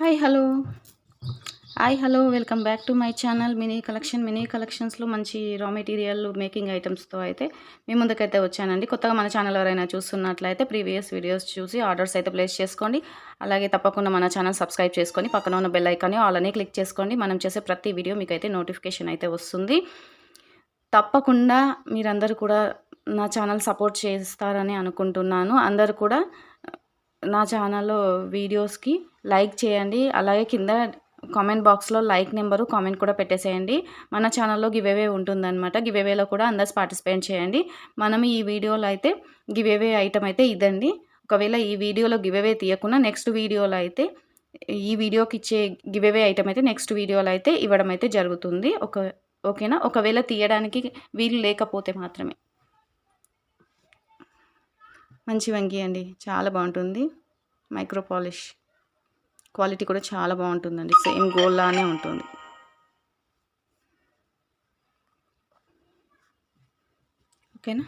Hi hello. Hi hello. Welcome back to my channel mini collection. Mini కలెక్షన్స్లో మంచి raw material making ఐటమ్స్తో అయితే మీ ముందుకైతే వచ్చానండి. కొత్తగా మన ఛానల్ ఎవరైనా చూస్తున్నట్లయితే ప్రీవియస్ వీడియోస్ చూసి ఆర్డర్స్ అయితే ప్లేస్ చేసుకోండి. అలాగే తప్పకుండా మన ఛానల్ సబ్స్క్రైబ్ చేసుకొని పక్కన ఉన్న బెల్ ఐకాన్ని ఆల్ని క్లిక్ చేసుకోండి. మనం చేసే ప్రతి వీడియో మీకు అయితే నోటిఫికేషన్ అయితే వస్తుంది. తప్పకుండా మీరందరూ కూడా నా ఛానల్ సపోర్ట్ చేస్తారని అనుకుంటున్నాను. అందరు కూడా నా ఛానల్లో వీడియోస్కి లైక్ చేయండి. అలాగే కింద కామెంట్ బాక్స్లో లైక్ నెంబరు కామెంట్ కూడా పెట్టేసేయండి. మన ఛానల్లో గివేవే ఉంటుందన్నమాట. గివేవేలో కూడా అందరు పార్టిసిపేట్ చేయండి. మనం ఈ వీడియోలో అయితే గివేవే ఐటమ్ అయితే ఇదండి. ఒకవేళ ఈ వీడియోలో గివేవే తీయకుండా నెక్స్ట్ వీడియోలో అయితే ఈ వీడియోకి ఇచ్చే గివేవే ఐటమ్ అయితే నెక్స్ట్ వీడియోలో అయితే ఇవ్వడం అయితే జరుగుతుంది. ఒక ఓకేనా? ఒకవేళ తీయడానికి వీలు లేకపోతే మాత్రమే. మంచి వంగి అండి. చాలా బాగుంటుంది. Micro polish. క్వాలిటీ కూడా చాలా బాగుంటుందండి. సేమ్ గోల్డ్ లానే ఉంటుంది. ఓకేనా?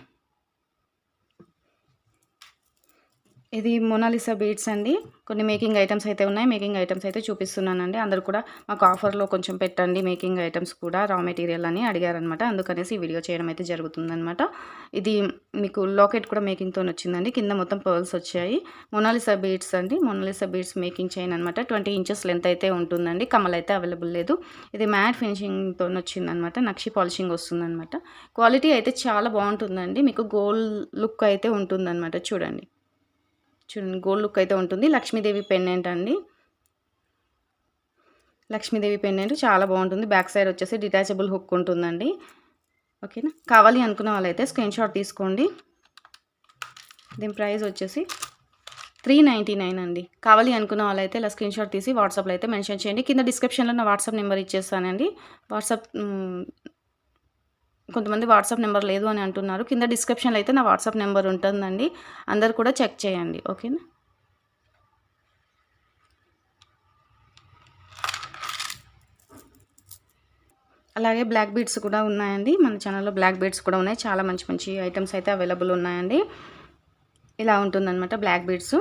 ఇది మొనాలిసా బీడ్స్ అండి. కొన్ని మేకింగ్ ఐటమ్స్ అయితే ఉన్నాయి. మేకింగ్ ఐటమ్స్ అయితే చూపిస్తున్నానండి. అందరు కూడా మాకు ఆఫర్లో కొంచెం పెట్టండి. మేకింగ్ ఐటమ్స్ కూడా రా మెటీరియల్ అని అడిగారనమాట అందుకనేసి ఈ వీడియో చేయడం అయితే జరుగుతుందనమాట ఇది మీకు లాకెట్ కూడా మేకింగ్తో వచ్చిందండి. కింద మొత్తం పర్ల్స్ వచ్చాయి. మొనాలిసా బీడ్స్ అండి. మొనాలిసా బీడ్స్ మేకింగ్ చైన్ అనమాట ట్వంటీ ఇంచెస్ లెంత్ అయితే ఉంటుందండి. కమల్ అయితే అవైలబుల్ లేదు. ఇది మ్యాట్ ఫినిషింగ్తో వచ్చిందనమాట నక్షి పాలిషింగ్ వస్తుందనమాట క్వాలిటీ అయితే చాలా బాగుంటుందండి. మీకు గోల్డ్ లుక్ అయితే ఉంటుందన్నమాట. చూడండి. చూడండి గోల్డ్ లుక్ అయితే ఉంటుంది. లక్ష్మీదేవి పెన్నెంట్ అండి. లక్ష్మీదేవి పెన్నెంట్ చాలా బాగుంటుంది. బ్యాక్ సైడ్ వచ్చేసి డిటాచబుల్ హుక్ ఉంటుందండి. ఓకేనా? కావాలి అనుకున్న వాళ్ళైతే స్క్రీన్ షాట్ తీసుకోండి. దీని ప్రైస్ వచ్చేసి త్రీ నైంటీ నైన్ అండి. కావాలి అనుకున్న వాళ్ళైతే ఇలా స్క్రీన్ షాట్ తీసి వాట్సాప్లో అయితే మెన్షన్ చేయండి. కింద డిస్క్రిప్షన్లో నా వాట్సాప్ నెంబర్ ఇచ్చేస్తానండి. వాట్సాప్ కొంతమంది వాట్సాప్ నెంబర్ లేదు అని అంటున్నారు. కింద డిస్క్రిప్షన్లో అయితే నా వాట్సాప్ నెంబర్ ఉంటుందండి. అందరు కూడా చెక్ చేయండి. ఓకేనా? అలాగే బ్లాక్ బీడ్స్ కూడా ఉన్నాయండి. మన ఛానల్లో బ్లాక్ బీడ్స్ కూడా ఉన్నాయి. చాలా మంచి మంచి ఐటమ్స్ అయితే అవైలబుల్ ఉన్నాయండి. ఇలా ఉంటుందన్నమాట బ్లాక్ బీడ్స్.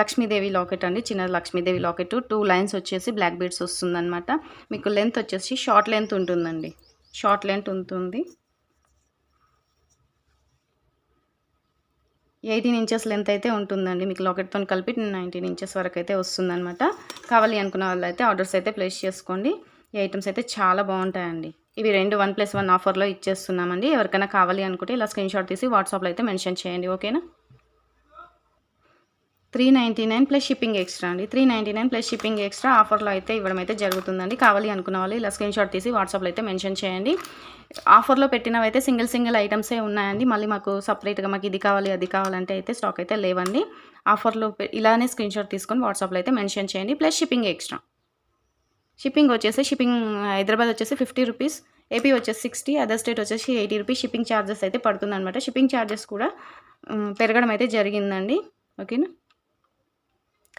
లక్ష్మీదేవి లాకెట్ అండి. చిన్న లక్ష్మీదేవి లాకెట్. టూ లైన్స్ వచ్చేసి బ్లాక్ బీడ్స్ వస్తుందన్నమాట. మీకు లెంత్ వచ్చేసి షార్ట్ లెంత్ ఉంటుందండి. షార్ట్ లెంత్ ఉంటుంది. ఎయిటీన్ ఇంచెస్ లెంత్ అయితే ఉంటుందండి. మీకు లాకెట్తో కలిపి నైన్టీన్ ఇంచెస్ వరకు అయితే వస్తుందన్నమాట. కావాలి అనుకున్న వాళ్ళు అయితే ఆర్డర్స్ అయితే ప్లేస్ చేసుకోండి. ఈ ఐటమ్స్ అయితే చాలా బాగుంటాయండి. ఇవి రెండు వన్ ప్లస్ వన్ ఆఫర్లో ఇచ్చేస్తున్నామండి. ఎవరికైనా కావాలి అనుకుంటే ఇలా స్క్రీన్ షాట్ తీసి వాట్సాప్లో అయితే మెన్షన్ చేయండి. ఓకేనా? Three ninety nine plus shipping extra అండి. Three ninety nine plus shipping extra ఆఫర్లో అయితే ఇవ్వడం అయితే జరుగుతుందండి. కావాలి అనుకున్న వాళ్ళు ఇలా స్క్రీన్ షాట్ తీసి వాట్సాప్లో అయితే మెన్షన్ చేయండి. ఆఫర్లో పెట్టినవి అయితే సింగిల్ సింగిల్ ఐటమ్సే ఉన్నాయండి. మళ్ళీ మాకు సపరేట్గా మాకు ఇది కావాలి అది కావాలంటే అయితే స్టాక్ అయితే లేవండి. ఆఫర్లో ఇలానే స్క్రీన్ షాట్ తీసుకొని వాట్సాప్లో అయితే మెన్షన్ చేయండి. Plus shipping extra. షిప్పింగ్ వచ్చేసి షిప్పింగ్ హైదరాబాద్ వచ్చేసి ఫిఫ్టీ రూపీస్. ఏపీ వచ్చేసి సిక్స్టీ అదర్ స్టేట్ వచ్చేసి ఎయిటీ రూపీస్ షిప్పింగ్ ఛార్జెస్ అయితే పడుతుందన్నమాట. షిప్పింగ్ ఛార్జెస్ కూడా పెరగడం అయితే జరిగిందండి. ఓకేనా?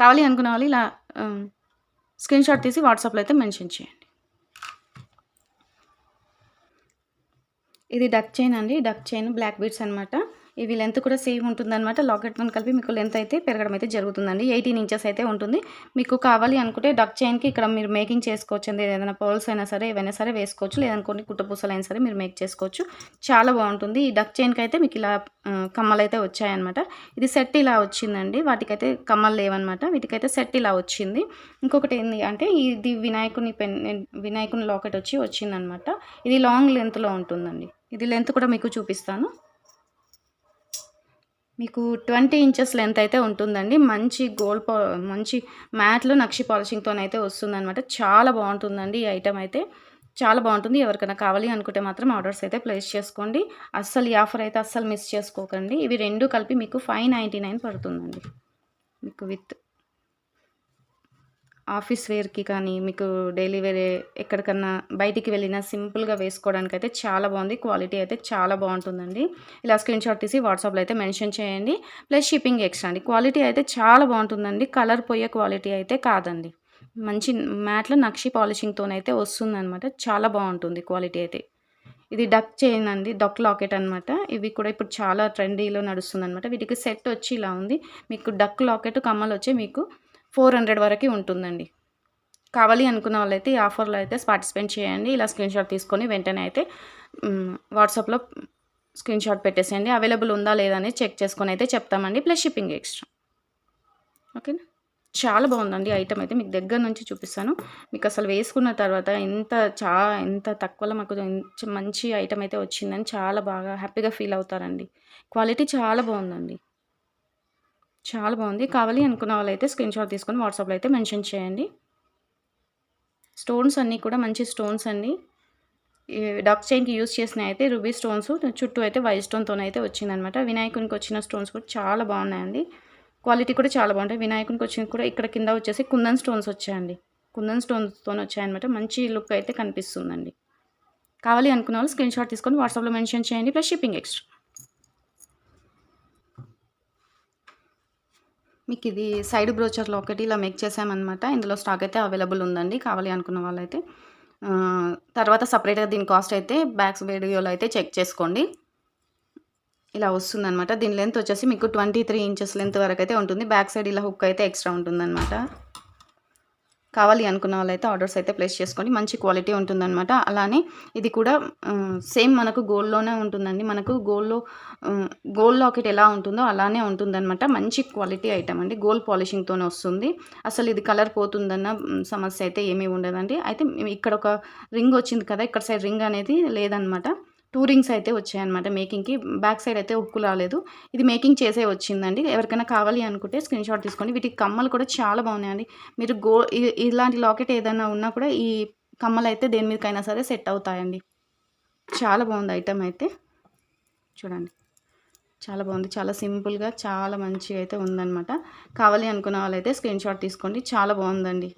కావాలి అనుకున్న వాళ్ళు ఇలా స్క్రీన్ షాట్ తీసి వాట్సాప్లో అయితే మెన్షన్ చేయండి. ఇది డక్ చైన్ అండి. డక్ చైన్ బ్లాక్ బీడ్స్ అనమాట ఇవి లెంత్ కూడా సేమ్ ఉంటుందన్నమాట. లాకెట్తో కలిపి మీకు లెంత్ అయితే పెరగడం అయితే జరుగుతుందండి. ఎయిటీన్ ఇంచెస్ అయితే ఉంటుంది. మీకు కావాలి అనుకుంటే డక్ చైన్కి ఇక్కడ మీరు మేకింగ్ చేసుకోవచ్చు అండి. ఏదైనా పర్ల్స్ అయినా సరే ఏవైనా సరే వేసుకోవచ్చు. లేదనుకోండి కుట్టపూసలు అయినా సరే మీరు మేక్ చేసుకోవచ్చు. చాలా బాగుంటుంది. ఈ డక్ చైన్కి అయితే మీకు ఇలా కమ్మలు అయితే వచ్చాయన్నమాట. ఇది సెట్ ఇలా వచ్చిందండి. వాటికైతే కమ్మలు లేవన్నమాట. వీటికైతే సెట్ ఇలా వచ్చింది. ఇంకొకటి ఏంటి అంటే ఇది వినాయకుని పెన్ వినాయకుని లాకెట్ వచ్చి వచ్చిందనమాట ఇది లాంగ్ లెంత్లో ఉంటుందండి. ఇది లెంత్ కూడా మీకు చూపిస్తాను. మీకు ట్వంటీ ఇంచెస్ లెంత్ అయితే ఉంటుందండి. మంచి గోల్డ్ పా మంచి మ్యాట్లో నక్షి పాలిషింగ్తో అయితే వస్తుందన్నమాట. చాలా బాగుంటుందండి ఈ ఐటమ్ అయితే. చాలా బాగుంటుంది. ఎవరికైనా కావాలి అనుకుంటే మాత్రం ఆర్డర్స్ అయితే ప్లేస్ చేసుకోండి. అస్సలు ఈ ఆఫర్ అయితే అస్సలు మిస్ చేసుకోకండి. ఇవి రెండు కలిపి మీకు ఫైవ్ నైంటీ నైన్ పడుతుందండి. మీకు విత్ ఆఫీస్ వేర్కి కానీ మీకు డైలీ వేరే ఎక్కడికన్నా బయటికి వెళ్ళినా సింపుల్గా వేసుకోవడానికి అయితే చాలా బాగుంది. క్వాలిటీ అయితే చాలా బాగుంటుందండి. ఇలా స్క్రీన్ షాట్ తీసి వాట్సాప్లో అయితే మెన్షన్ చేయండి. ప్లస్ షిప్పింగ్ ఎక్స్ట్రా అండి. క్వాలిటీ అయితే చాలా బాగుంటుందండి. కలర్ పోయే క్వాలిటీ అయితే కాదండి. మంచి మ్యాట్లో నక్షి పాలిషింగ్తోనైతే వస్తుందన్నమాట. చాలా బాగుంటుంది క్వాలిటీ అయితే. ఇది డక్ చైన్ అండి. డక్ లాకెట్ అనమాట ఇవి కూడా ఇప్పుడు చాలా ట్రెండీలో నడుస్తుంది అనమాట వీటికి సెట్ వచ్చి ఇలా ఉంది. మీకు డక్ లాకెట్ కమ్మలు వచ్చి మీకు ఫోర్ హండ్రెడ్ వరకు ఉంటుందండి. కావాలి అనుకున్న వాళ్ళైతే ఈ ఆఫర్లో అయితే పార్టిసిపేట్ చేయండి. ఇలా స్క్రీన్ షాట్ తీసుకొని వెంటనే అయితే వాట్సాప్లో స్క్రీన్ షాట్ పెట్టేసేయండి. అవైలబుల్ ఉందా లేదా అనేది చెక్ చేసుకొని అయితే చెప్తామండి. Plus shipping extra. ఓకేనా? చాలా బాగుందండి ఐటమ్ అయితే. మీకు దగ్గర నుంచి చూపిస్తాను. మీకు అసలు వేసుకున్న తర్వాత ఎంత చా ఎంత తక్కువలో మాకు మంచి ఐటమ్ అయితే వచ్చిందని చాలా బాగా హ్యాపీగా ఫీల్ అవుతారండి. క్వాలిటీ చాలా బాగుందండి. చాలా బాగుంది. కావాలి అనుకున్న వాళ్ళైతే స్క్రీన్ షాట్ తీసుకొని వాట్సాప్లో అయితే మెన్షన్ చేయండి. స్టోన్స్ అన్నీ కూడా మంచి స్టోన్స్ అండి. ఈ డక్ చైన్కి యూజ్ చేసిన అయితే రూబీ స్టోన్స్ చుట్టూ అయితే వైట్ స్టోన్తో అయితే వచ్చిందనమాట వినాయకునికి వచ్చిన స్టోన్స్ కూడా చాలా బాగున్నాయండి. క్వాలిటీ కూడా చాలా బాగుంటాయి. వినాయకునికి వచ్చిన కూడా ఇక్కడ కింద వచ్చేసి కుందన్ స్టోన్స్ వచ్చాయండి. కుందన్ స్టోన్స్తో వచ్చాయన్నమాట. మంచి లుక్ అయితే కనిపిస్తుందండి. కావాలి అనుకున్న వాళ్ళు స్క్రీన్ షాట్ తీసుకొని వాట్సాప్లో మెన్షన్ చేయండి. Plus shipping extra. మీకు ఇది సైడ్ బ్రోచర్లో ఒకటి ఇలా మేక్ చేసామన్నమాట. ఇందులో స్టాక్ అయితే అవైలబుల్ ఉందండి కావాలి అనుకున్న వాళ్ళైతే. తర్వాత సపరేట్గా దీని కాస్ట్ అయితే బ్యాక్స్ వీడియోలో అయితే చెక్ చేసుకోండి. ఇలా వస్తుందన్నమాట. దీని లెంత్ వచ్చేసి మీకు ట్వంటీ త్రీ ఇంచెస్ లెంత్ వరకు అయితే ఉంటుంది. బ్యాక్ సైడ్ ఇలా హుక్ అయితే ఎక్స్ట్రా ఉంటుందన్నమాట. కావాలి అనుకున్న వాళ్ళైతే ఆర్డర్స్ అయితే ప్లేస్ చేసుకోండి మంచి క్వాలిటీ ఉంటుందన్నమాట. అలానే ఇది కూడా సేమ్ మనకు గోల్డ్లోనే ఉంటుందండి. మనకు గోల్డ్లో గోల్డ్ లాకెట్ ఎలా ఉంటుందో అలానే ఉంటుందన్నమాట. మంచి క్వాలిటీ ఐటమ్ అండి. గోల్డ్ పాలిషింగ్తోనే వస్తుంది. అసలు ఇది కలర్ పోతుందన్న సమస్య అయితే ఏమీ ఉండదండి. అయితే ఇక్కడ ఒక రింగ్ వచ్చింది కదా ఇక్కడ సైడ్ రింగ్ అనేది లేదనమాట టూ రింగ్స్ అయితే వచ్చాయన్నమాట మేకింగ్కి. బ్యాక్ సైడ్ అయితే ఉక్కు రాలేదు. ఇది మేకింగ్ చేసే వచ్చిందండి. ఎవరికైనా కావాలి అనుకుంటే స్క్రీన్ షాట్ తీసుకోండి. వీటికి కమ్మలు కూడా చాలా బాగున్నాయండి. మీరు గో ఇలాంటి లాకెట్ ఏదైనా ఉన్నా కూడా ఈ కమ్మలు అయితే దేని మీదకైనా సరే సెట్ అవుతాయండి. చాలా బాగుంది ఐటమ్ అయితే. చూడండి. చాలా బాగుంది. చాలా సింపుల్గా చాలా మంచిగా అయితే ఉందన్నమాట. కావాలి అనుకున్న వాళ్ళైతే స్క్రీన్ షాట్ తీసుకోండి. చాలా బాగుందండి.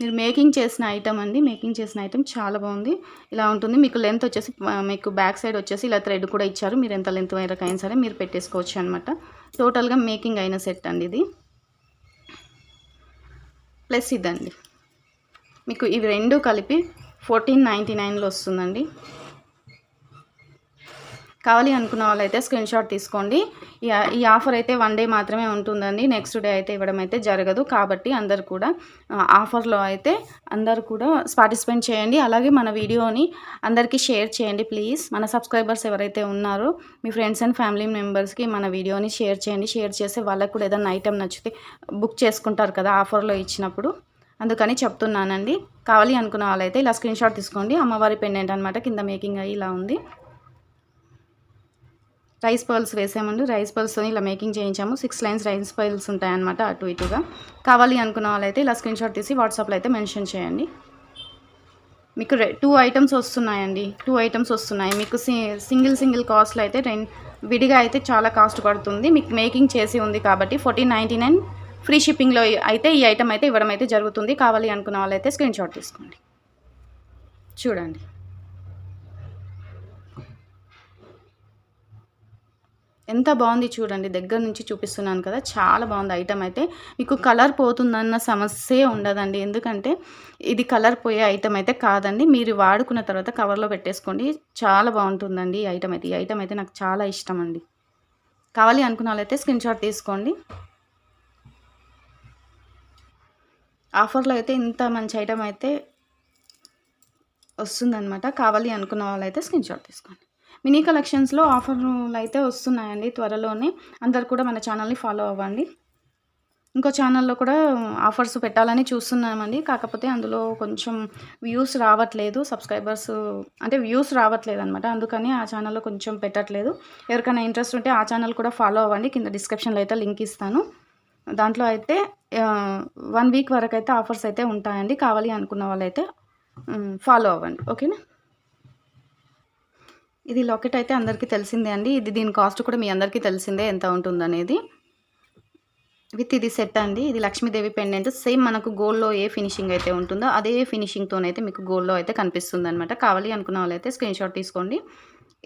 మీరు మేకింగ్ చేసిన ఐటమ్ అండి. మేకింగ్ చేసిన ఐటమ్ చాలా బాగుంది. ఇలా ఉంటుంది. మీకు లెంత్ వచ్చేసి మీకు బ్యాక్ సైడ్ వచ్చేసి ఇలా థ్రెడ్ కూడా ఇచ్చారు. మీరు ఎంత లెంత్ వరకు అయినా సరే మీరు పెట్టేసుకోవచ్చు అనమాట టోటల్గా మేకింగ్ అయిన సెట్ అండి ఇది. ప్లస్ ఇదండి. మీకు ఇవి రెండు కలిపి ఫోర్టీన్ నైంటీ నైన్లో వస్తుందండి. కావాలి అనుకున్న వాళ్ళైతే స్క్రీన్ షాట్ తీసుకోండి. ఈ ఈ ఆఫర్ అయితే వన్ డే మాత్రమే ఉంటుందండి. నెక్స్ట్ డే అయితే ఇవ్వడం అయితే జరగదు. కాబట్టి అందరు కూడా ఆఫర్లో అయితే అందరు కూడా పార్టిసిపేట్ చేయండి. అలాగే మన వీడియోని అందరికీ షేర్ చేయండి ప్లీజ్. మన సబ్స్క్రైబర్స్ ఎవరైతే ఉన్నారో మీ ఫ్రెండ్స్ అండ్ ఫ్యామిలీ మెంబర్స్కి మన వీడియోని షేర్ చేయండి. షేర్ చేసి వాళ్ళకు కూడా ఏదైనా ఐటెం నచ్చితే బుక్ చేసుకుంటారు కదా ఆఫర్లో ఇచ్చినప్పుడు. అందుకని చెప్తున్నానండి. కావాలి అనుకున్న వాళ్ళైతే ఇలా స్క్రీన్ షాట్ తీసుకోండి. అమ్మవారి పెండెంట్ అనమాట కింద మేకింగ్ అయ్యి ఇలా ఉంది. రైస్ పర్ల్స్ వేసామండి రైస్ పర్ల్స్తో ఇలా మేకింగ్ చేయించాము. సిక్స్ లైన్స్ రైస్ పర్ల్స్ ఉంటాయన్నమాట అటు ఇటుగా. కావాలి అనుకున్న వాళ్ళైతే ఇలా స్క్రీన్ షాట్ తీసి వాట్సాప్లో అయితే మెన్షన్ చేయండి. మీకు రె టూ ఐటమ్స్ వస్తున్నాయండి. టూ ఐటమ్స్ వస్తున్నాయి. మీకు సి సింగిల్ సింగిల్ కాస్ట్లో అయితే రెం విడిగా అయితే చాలా కాస్ట్ పడుతుంది. మీకు మేకింగ్ చేసి ఉంది కాబట్టి ఫోర్టీన్ నైంటీ నైన్ ఫ్రీ షిప్పింగ్లో అయితే ఈ ఐటమ్ అయితే ఇవ్వడం అయితే జరుగుతుంది. కావాలి అనుకున్న వాళ్ళైతే స్క్రీన్ షాట్ తీసుకోండి. చూడండి. ఎంత బాగుంది చూడండి దగ్గర నుంచి చూపిస్తున్నాను కదా చాలా బాగుంది ఐటమ్ అయితే. మీకు కలర్ పోతుందన్న సమస్యే ఉండదండి. ఎందుకంటే ఇది కలర్ పోయే ఐటమ్ అయితే కాదండి. మీరు వాడుకున్న తర్వాత కవర్లో పెట్టేసుకోండి. చాలా బాగుంటుందండి ఈ ఐటమ్ అయితే. ఈ ఐటమ్ అయితే నాకు చాలా ఇష్టం అండి. కావాలి అనుకున్న వాళ్ళైతే స్క్రీన్ షాట్ తీసుకోండి. ఆఫర్లో అయితే ఇంత మంచి ఐటమ్ అయితే వస్తుందన్నమాట. కావాలి అనుకున్న వాళ్ళైతే స్క్రీన్ షాట్ తీసుకోండి. మినీ కలెక్షన్స్లో ఆఫర్లు అయితే వస్తున్నాయండి త్వరలోనే. అందరు కూడా మన ఛానల్ని ఫాలో అవ్వండి. ఇంకో ఛానల్లో కూడా ఆఫర్స్ పెట్టాలని చూస్తున్నామండి. కాకపోతే అందులో కొంచెం వ్యూస్ రావట్లేదు. సబ్స్క్రైబర్స్ అంటే వ్యూస్ రావట్లేదు అనమాట అందుకని ఆ ఛానల్లో కొంచెం పెట్టట్లేదు. ఎవరికైనా ఇంట్రెస్ట్ ఉంటే ఆ ఛానల్ కూడా ఫాలో అవ్వండి. కింద డిస్క్రిప్షన్లో అయితే లింక్ ఇస్తాను. దాంట్లో అయితే వన్ వీక్ వరకు అయితే ఆఫర్స్ అయితే ఉంటాయండి. కావాలి అనుకున్న వాళ్ళైతే ఫాలో అవ్వండి. ఓకేనా? ఇది లాకెట్ అయితే అందరికీ తెలిసిందే అండి. ఇది దీని కాస్ట్ కూడా మీ అందరికీ తెలిసిందే ఎంత ఉంటుందనేది. విత్ ఇది సెట్ అండి. ఇది లక్ష్మీదేవి పెండెంట్. సేమ్ మనకు గోల్డ్లో ఏ ఫినిషింగ్ అయితే ఉంటుందో అదే ఫినిషింగ్తోనైతే మీకు గోల్డ్లో అయితే కనిపిస్తుంది అనమాట కావాలి అనుకున్న వాళ్ళైతే స్క్రీన్ షాట్ తీసుకోండి.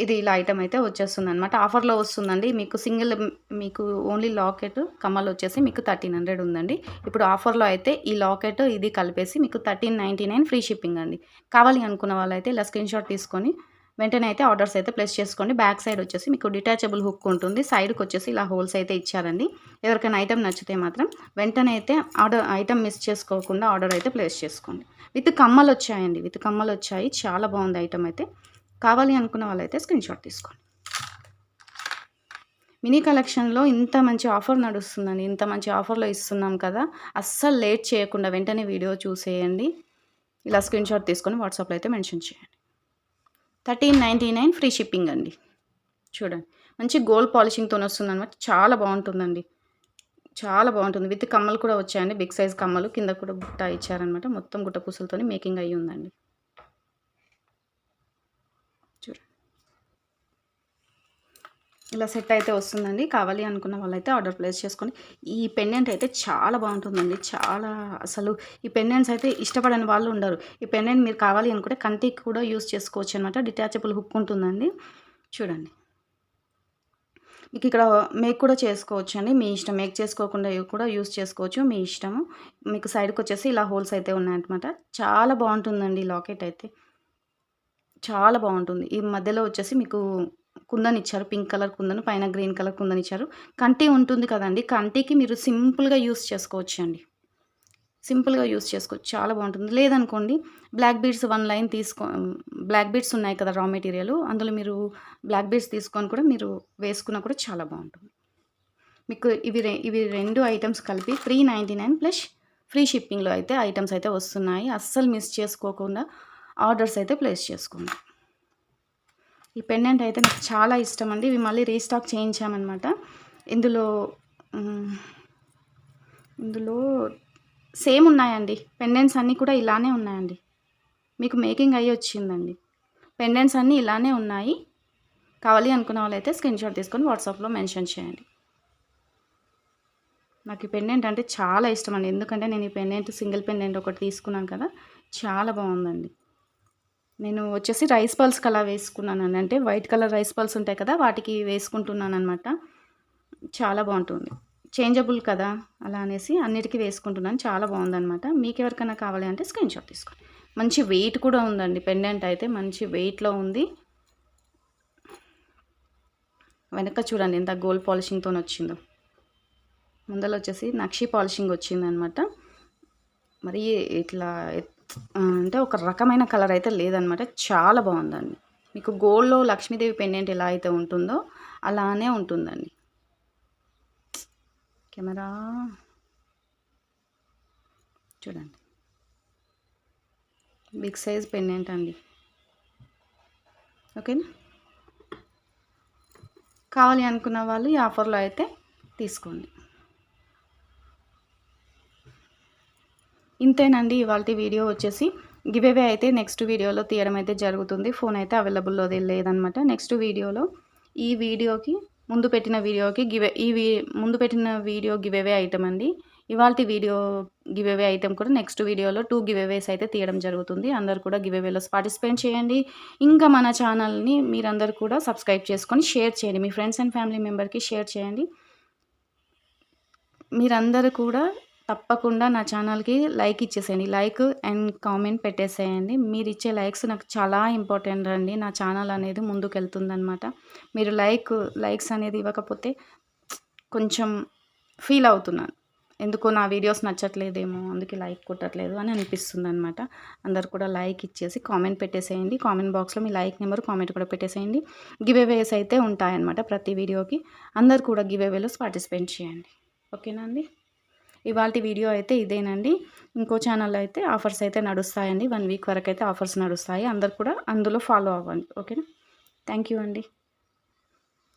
ఇది ఇలా ఐటమ్ అయితే వచ్చేస్తుంది అనమాట ఆఫర్లో వస్తుందండి. మీకు సింగిల్ మీకు ఓన్లీ లాకెట్ కమ్మలు వచ్చేసి మీకు థర్టీన్ హండ్రెడ్ ఉందండి. ఇప్పుడు ఆఫర్లో అయితే ఈ లాకెట్ ఇది కలిపేసి మీకు thirteen ninety nine free shipping అండి. కావాలి అనుకున్న వాళ్ళైతే ఇలా స్క్రీన్ షాట్ తీసుకొని వెంటనే అయితే ఆర్డర్స్ అయితే ప్లేస్ చేసుకోండి. బ్యాక్ సైడ్ వచ్చేసి మీకు డిటాచబుల్ హుక్ ఉంటుంది. సైడ్కి వచ్చేసి ఇలా హోల్స్ అయితే ఇచ్చారండి. ఎవరికైనా ఐటమ్ నచ్చితే మాత్రం వెంటనే అయితే ఆర్డర్ ఐటమ్ మిస్ చేసుకోకుండా ఆర్డర్ అయితే ప్లేస్ చేసుకోండి. విత్ కమ్మలు వచ్చాయండి. విత్ కమ్మలు వచ్చాయి. చాలా బాగుంది ఐటమ్ అయితే. కావాలి అనుకున్న వాళ్ళైతే స్క్రీన్ షాట్ తీసుకోండి. మినీ కలెక్షన్లో ఇంత మంచి ఆఫర్ నడుస్తుందండి. ఇంత మంచి ఆఫర్లో ఇస్తున్నాం కదా. అస్సలు లేట్ చేయకుండా వెంటనే వీడియో చూసేయండి. ఇలా స్క్రీన్ షాట్ తీసుకొని వాట్సాప్లో అయితే మెన్షన్ చేయండి. Thirteen ninety nine free shipping అండి. చూడండి. మంచి గోల్డ్ పాలిషింగ్తో వస్తుంది అనమాట చాలా బాగుంటుందండి. చాలా బాగుంటుంది. విత్ కమ్మలు కూడా వచ్చాయండి. బిగ్ సైజ్ కమ్మలు కింద కూడా బుట్ట ఇచ్చారనమాట మొత్తం గుట్ట పూసలతోనే మేకింగ్ అయ్యి ఉందండి. ఇలా సెట్ అయితే వస్తుందండి. కావాలి అనుకున్న వాళ్ళైతే ఆర్డర్ ప్లేస్ చేసుకొని ఈ పెండెంట్ అయితే చాలా బాగుంటుందండి. చాలా అసలు ఈ పెండెంట్స్ అయితే ఇష్టపడని వాళ్ళు ఉండరు. ఈ పెండెంట్ మీరు కావాలి అనుకుంటే కంటికి కూడా యూస్ చేసుకోవచ్చు అనమాట డిటాచబుల్ హుక్ ఉంటుందండి. చూడండి. మీకు ఇక్కడ మేక్ కూడా చేసుకోవచ్చు అండి. మీ ఇష్టం. మేక్ చేసుకోకుండా కూడా యూస్ చేసుకోవచ్చు. మీ ఇష్టము. మీకు సైడ్కి వచ్చేసి ఇలా హోల్స్ అయితే ఉన్నాయన్నమాట. చాలా బాగుంటుందండి లాకెట్ అయితే. చాలా బాగుంటుంది. ఈ మధ్యలో వచ్చేసి మీకు కుందని ఇచ్చారు పింక్ కలర్ కుందను పైన గ్రీన్ కలర్ కుందని ఇచ్చారు కంటి ఉంటుంది కదండి. కంటికి మీరు సింపుల్గా యూస్ చేసుకోవచ్చు అండి సింపుల్గా యూస్ చేసుకోవచ్చు చాలా బాగుంటుంది. లేదనుకోండి బ్లాక్ బీడ్స్ వన్ లైన్ తీసుకో బ్లాక్ బీడ్స్ ఉన్నాయి కదా రా మెటీరియల్. అందులో మీరు బ్లాక్ బీడ్స్ తీసుకొని కూడా మీరు వేసుకున్నా కూడా చాలా బాగుంటుంది. మీకు ఇవి రె ఇవి రెండు ఐటమ్స్ కలిపి three ninety nine plus free షిప్పింగ్లో అయితే ఐటమ్స్ అయితే వస్తున్నాయి. అస్సలు మిస్ చేసుకోకుండా ఆర్డర్స్ అయితే ప్లేస్ చేసుకోండి. ఈ పెండెంట్ అయితే నాకు చాలా ఇష్టం అండి ఇవి మళ్ళీ రీస్టాక్ చేయించామన్నమాట. ఇందులో ఇందులో సేమ్ ఉన్నాయండి. పెండెంట్స్ అన్నీ కూడా ఇలానే ఉన్నాయండి. మీకు మేకింగ్ అయ్యి వచ్చిందండి. పెండెంట్స్ అన్నీ ఇలానే ఉన్నాయి. కావాలి అనుకున్న వాళ్ళైతే స్క్రీన్ షాట్ తీసుకొని వాట్సాప్లో మెన్షన్ చేయండి. నాకు ఈ పెండెంట్ అంటే చాలా ఇష్టం అండి ఎందుకంటే నేను ఈ పెండెంట్ సింగిల్ పెండెంట్ ఒకటి తీసుకున్నాను కదా చాలా బాగుందండి. నేను వచ్చేసి రైస్ పల్స్కి అలా వేసుకున్నాను అంటే వైట్ కలర్ రైస్ పల్స్ ఉంటాయి కదా వాటికి వేసుకుంటున్నాను అనమాట చాలా బాగుంటుంది. చేంజబుల్ కదా అలా అనేసి అన్నిటికీ వేసుకుంటున్నాను. చాలా బాగుందనమాట మీకు ఎవరికైనా కావాలి అంటే స్క్రీన్ షాట్ తీసుకోండి. మంచి వెయిట్ కూడా ఉందండి పెండెంట్ అయితే మంచి వెయిట్లో ఉంది. వెనక చూడండి ఎంత గోల్డ్ పాలిషింగ్తో వచ్చిందో. ముందర వచ్చేసి నక్షి పాలిషింగ్ వచ్చిందనమాట మరి ఇట్లా అంటే ఒక రకమైన కలర్ అయితే లేదనమాట. చాలా బాగుందండి. మీకు గోల్డ్లో లక్ష్మీదేవి పెండెంట్ ఎలా అయితే ఉంటుందో అలానే ఉంటుందండి. కెమెరా. చూడండి. బిగ్ సైజ్ పెండెంట్ అండి. ఓకేనా? కావాలి అనుకున్న వాళ్ళు ఈ ఆఫర్లో అయితే తీసుకోండి. ఇంతేనండి ఇవాళ వీడియో వచ్చేసి. గివేవే అయితే నెక్స్ట్ వీడియోలో తీయడం అయితే జరుగుతుంది. ఫోన్ అయితే అవైలబుల్లో లేదనమాట. నెక్స్ట్ వీడియోలో ఈ వీడియోకి ముందు పెట్టిన వీడియోకి గివే ఈ ముందు పెట్టిన వీడియో గివేవే ఐటమ్ అండి. ఇవాళ వీడియో గివేవే ఐటమ్ కూడా నెక్స్ట్ వీడియోలో టూ గివేవేస్ అయితే తీయడం జరుగుతుంది. అందరు కూడా గివేవేలో పార్టిసిపేట్ చేయండి. ఇంకా మన ఛానల్ని మీరందరూ కూడా సబ్స్క్రైబ్ చేసుకొని షేర్ చేయండి. మీ ఫ్రెండ్స్ అండ్ ఫ్యామిలీ మెంబర్కి షేర్ చేయండి. మీరందరూ కూడా తప్పకుండా నా ఛానల్కి లైక్ ఇచ్చేసేయండి. లైక్ అండ్ కామెంట్ పెట్టేసేయండి. మీరు ఇచ్చే లైక్స్ నాకు చాలా ఇంపార్టెంట్ అండి నా ఛానల్ అనేది ముందుకు వెళ్తుందనమాట మీరు లైక్ లైక్స్ అనేది ఇవ్వకపోతే కొంచెం ఫీల్ అవుతున్నాను. ఎందుకో నా వీడియోస్ నచ్చట్లేదేమో అందుకే లైక్ కొట్టట్లేదు అని అనిపిస్తుంది అనమాట అందరు కూడా లైక్ ఇచ్చేసి కామెంట్ పెట్టేసేయండి. కామెంట్ బాక్స్లో మీ లైక్ నెంబర్ కామెంట్ కూడా పెట్టేసేయండి. గివేవేస్ అయితే ఉంటాయన్నమాట ప్రతి వీడియోకి. అందరు కూడా గివేవేలో పార్టిసిపేట్ చేయండి. ఓకేనా అండి? ఇవాళ వీడియో అయితే ఇదేనండి. ఇంకో ఛానల్ అయితే ఆఫర్స్ అయితే నడుస్తాయండి. వన్ వీక్ వరకు అయితే ఆఫర్స్ నడుస్తాయి. అందరు కూడా అందులో ఫాలో అవ్వండి. ఓకేనా? థ్యాంక్ యూ అండి.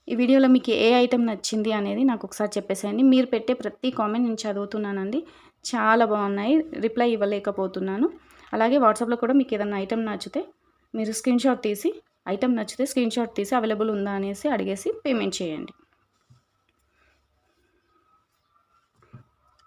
ఈ వీడియోలో మీకు ఏ ఐటెం నచ్చింది అనేది నాకు ఒకసారి చెప్పేసేయండి. మీరు పెట్టే ప్రతి కామెంట్ నేను చదువుతున్నానండి. చాలా బాగున్నాయి. రిప్లై ఇవ్వలేకపోతున్నాను. అలాగే వాట్సాప్లో కూడా మీకు ఏదైనా ఐటెం నచ్చితే మీరు స్క్రీన్షాట్ తీసి ఐటెం నచ్చితే స్క్రీన్ షాట్ తీసి అవైలబుల్ ఉందా అనేసి అడిగేసి పేమెంట్ చేయండి.